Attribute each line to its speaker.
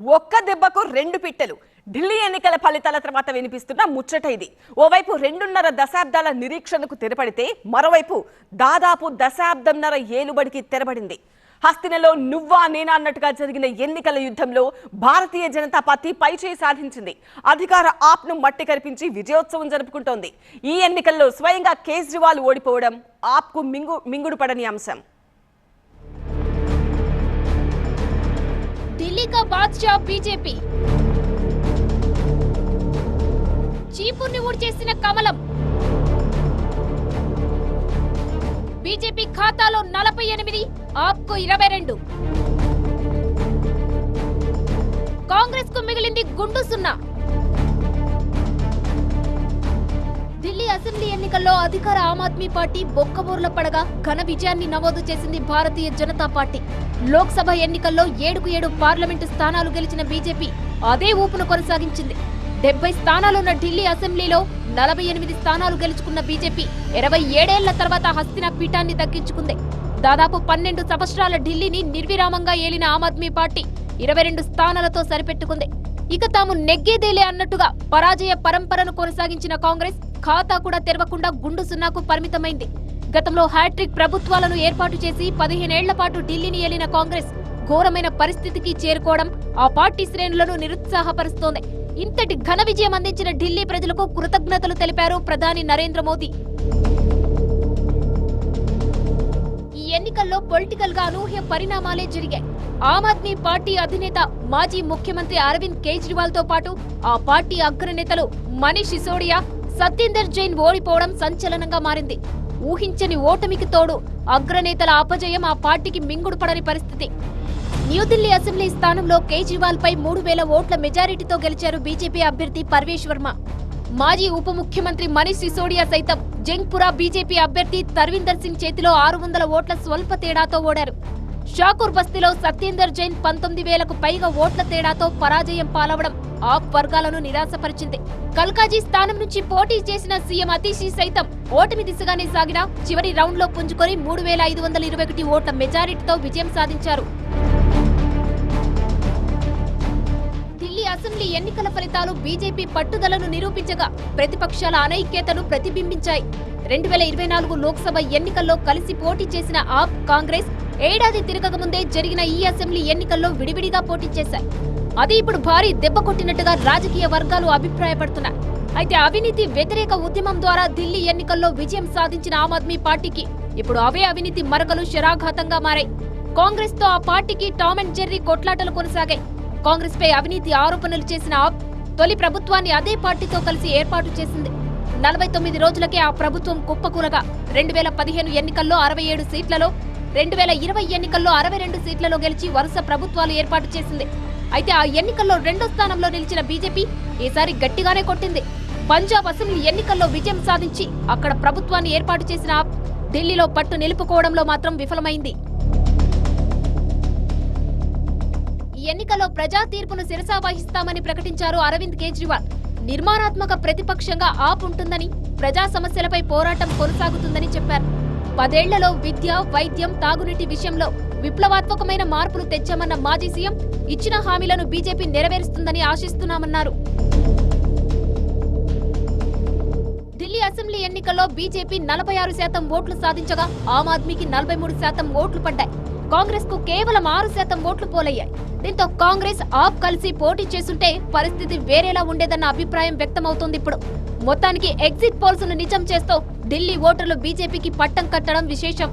Speaker 1: ఒక్క దెబ్బకు రెండు పిట్టలు. ఢిల్లీ ఎన్నికల ఫలితాల తర్వాత వినిపిస్తున్న ముచ్చట ఇది. ఓవైపు రెండున్నర దశాబ్దాల నిరీక్షణకు తెరపడితే మరోవైపు దాదాపు దశాబ్దంన్నర ఏలుబడికి తెరబడింది హస్తినలో నువ్వా నేనా అన్నట్టుగా జరిగిన ఎన్నికల యుద్ధంలో భారతీయ జనతా పార్టీ పైచేయి సాధించింది. అధికార ఆప్ను మట్టి కరిపించి విజయోత్సవం జరుపుకుంటోంది. ఈ ఎన్నికల్లో స్వయంగా కేజ్రీవాల్ ఓడిపోవడం ఆప్కు మింగు మింగుడు పడని అంశం.
Speaker 2: ఢిల్లీ కా బాద్షా బీజేపీ. చీపుర్ని ఊడ్చేసిన కమలం. బీజేపీ ఖాతాలో నలభై ఎనిమిది ఆప్కు ఇరవై రెండు. కాంగ్రెస్కు మిగిలింది గుండు సున్నా. అసెంబ్లీ ఎన్నికల్లో అధికార ఆమ్ ఆద్మీ పార్టీ బొక్కబోర్ల పడగా ఘన విజయాన్ని నమోదు చేసింది భారతీయ జనతా పార్టీ. లోక్సభ ఎన్నికల్లో ఏడుకు ఏడు పార్లమెంటు స్థానాలు గెలిచిన బీజేపీ అదే ఊపును కొనసాగించింది. డెబ్బై స్థానాలున్న ఢిల్లీ అసెంబ్లీలో నలభై ఎనిమిది స్థానాలు గెలుచుకున్న బీజేపీ ఇరవై ఏడేళ్ళ తర్వాత హస్తిన పీఠాన్ని దక్కించుకుంది. దాదాపు పన్నెండు సంవత్సరాల ఢిల్లీని నిర్విరామంగా ఏలిన ఆమ్ ఆద్మీ పార్టీ ఇరవై రెండు స్థానాలతో సరిపెట్టుకుంది. ఇక తాము నెగ్గేదేలే అన్నట్టుగా పరాజయ పరంపరను కొనసాగించిన కాంగ్రెస్ ఖాతా కూడా తెరవకుండా గుండు సున్నాకు పరిమితమైంది. గతంలో హ్యాట్రిక్ ప్రభుత్వాలను ఏర్పాటు చేసి పదిహేనేళ్ళ పాటు ఢిల్లీని ఏలిన కాంగ్రెస్ ఘోరమైన పరిస్థితికి చేరుకోవడం ఆ పార్టీ శ్రేణులను నిరుత్సాహపరుస్తోంది. ఇంతటి ఘన విజయం అందించిన ఢిల్లీ ప్రజలకు కృతజ్ఞతలు తెలిపారు ప్రధాని నరేంద్ర మోదీ. ఈ ఎన్నికల్లో పొలిటికల్గా అనూహ్య పరిణామాలే జరిగాయి. ఆమ్ ఆద్మీ పార్టీ అధినేత మాజీ ముఖ్యమంత్రి అరవింద్ కేజ్రీవాల్తో పాటు ఆ పార్టీ అగ్రనేతలు మనీష్ సిసోడియా సత్యేందర్ జైన్ ఓడిపోవడం సంచలనంగా మారింది. ఊహించని ఓటమికి తోడు అగ్రనేతల అపజయం ఆ పార్టీకి మింగుడు పడని పరిస్థితి. న్యూఢిల్లీ అసెంబ్లీ స్థానంలో కేజ్రీవాల్ పై మూడు వేల ఓట్ల మెజారిటీతో గెలిచారు బీజేపీ అభ్యర్థి పర్వేష్ వర్మ. మాజీ ఉప ముఖ్యమంత్రి మనీష్ సిసోడియా సైతం జంగ్పురా బీజేపీ అభ్యర్థి తర్విందర్ సింగ్ చేతిలో ఆరు వందల ఓట్ల స్వల్ప తేడాతో ఓడారు. షాకూర్ బస్తీలో సత్యేందర్ జైన్ పంతొమ్మిది వేలకు పైగా ఓట్ల తేడాతో పరాజయం పాలవడం ఆప్ వర్గాలను నిరాశపరిచింది. కల్కాజీ స్థానం నుంచి పోటీ చేసిన సీఎం అతీషి సైతం ఓటమి దిశగానే సాగిన చివరి రౌండ్లో పుంజుకొని మూడు వేల ఐదు వందల ఇరవై ఒకటి ఓట్ల మెజారిటీతో విజయం సాధించారు. అసెంబ్లీ ఎన్నికల ఫలితాలు బీజేపీ పట్టుదలను నిరూపించగా ప్రతిపక్షాల అనైక్యతను ప్రతిబింబించాయి. రెండు వేల ఇరవై నాలుగు లోక్సభ ఎన్నికల్లో కలిసి పోటీ చేసిన ఆప్ కాంగ్రెస్ ఏడాది తిరగక ముందే జరిగిన ఈ అసెంబ్లీ ఎన్నికల్లో విడివిడిగా పోటీ చేశాయి. అది ఇప్పుడు భారీ దెబ్బ కొట్టినట్టుగా రాజకీయ వర్గాలు అభిప్రాయపడుతున్నాయి. అయితే అవినీతి వ్యతిరేక ఉద్యమం ద్వారా ఢిల్లీ ఎన్నికల్లో విజయం సాధించిన ఆమ్ ఆద్మీ పార్టీకి ఇప్పుడు అవే అవినీతి మరకలు శరాఘాతంగా మారాయి. కాంగ్రెస్తో ఆ పార్టీకి టామ్ అండ్ జెర్రీ కొట్లాటలు కొనసాగాయి. కాంగ్రెస్ పై అవినీతి ఆరోపణలు చేసిన ఆప్ తొలి ప్రభుత్వాన్ని అదే పార్టీతో కలిసి ఏర్పాటు చేసింది. నలభై తొమ్మిది రోజులకే ఆ ప్రభుత్వం కుప్పకూలగా రెండు వేల పదిహేను ఎన్నికల్లో అరవై ఏడు సీట్లలో రెండు వేల ఇరవై ఎన్నికల్లో అరవై రెండు సీట్లలో గెలిచి వరుస ప్రభుత్వాలు ఏర్పాటు చేసింది. అయితే ఆ ఎన్నికల్లో రెండో స్థానంలో నిలిచిన బీజేపీ ఈసారి గట్టిగానే కొట్టింది. పంజాబ్ అసెంబ్లీ ఎన్నికల్లో విజయం సాధించి అక్కడ ప్రభుత్వాన్ని ఏర్పాటు చేసిన ఢిల్లీలో పట్టు నిలుపుకోవడంలో మాత్రం విఫలమైంది. ఎన్నికల్లో ప్రజా తీర్పును శిరసా వహిస్తామని ప్రకటించారు అరవింద్ కేజ్రీవాల్. నిర్మాణాత్మక ప్రతిపక్షంగా ఆప్ ఉంటుందని ప్రజా సమస్యలపై పోరాటం కొనసాగుతుందని చెప్పారు. పదేళ్ళలో విద్య వైద్యం తాగునీటి విషయంలో విప్లవాత్మకమైన మార్పులు తెచ్చామన్న మాజీ సీఎం ఇచ్చిన హామీలను బీజేపీ నెరవేరుస్తుందని ఆశిస్తున్నామన్నారు. ఢిల్లీ అసెంబ్లీ ఎన్నికల్లో బీజేపీ నలభై ఆరు శాతం ఓట్లు సాధించగా ఆమ్ ఆద్మీకి నలభై మూడు శాతం ఓట్లు పడ్డాయి. కాంగ్రెస్కు కేవలం ఆరు శాతం ఓట్లు పోలయ్యాయి. దీంతో కాంగ్రెస్ ఆప్ కలిసి పోటీ చేస్తుంటే పరిస్థితి వేరేలా ఉండేదన్న అభిప్రాయం వ్యక్తమవుతోంది ఇప్పుడు. మొత్తానికి ఎగ్జిట్ పోల్స్ను నిజం చేస్తూ ఢిల్లీ ఓటర్లు బీజేపీకి పట్టం కట్టడం విశేషం.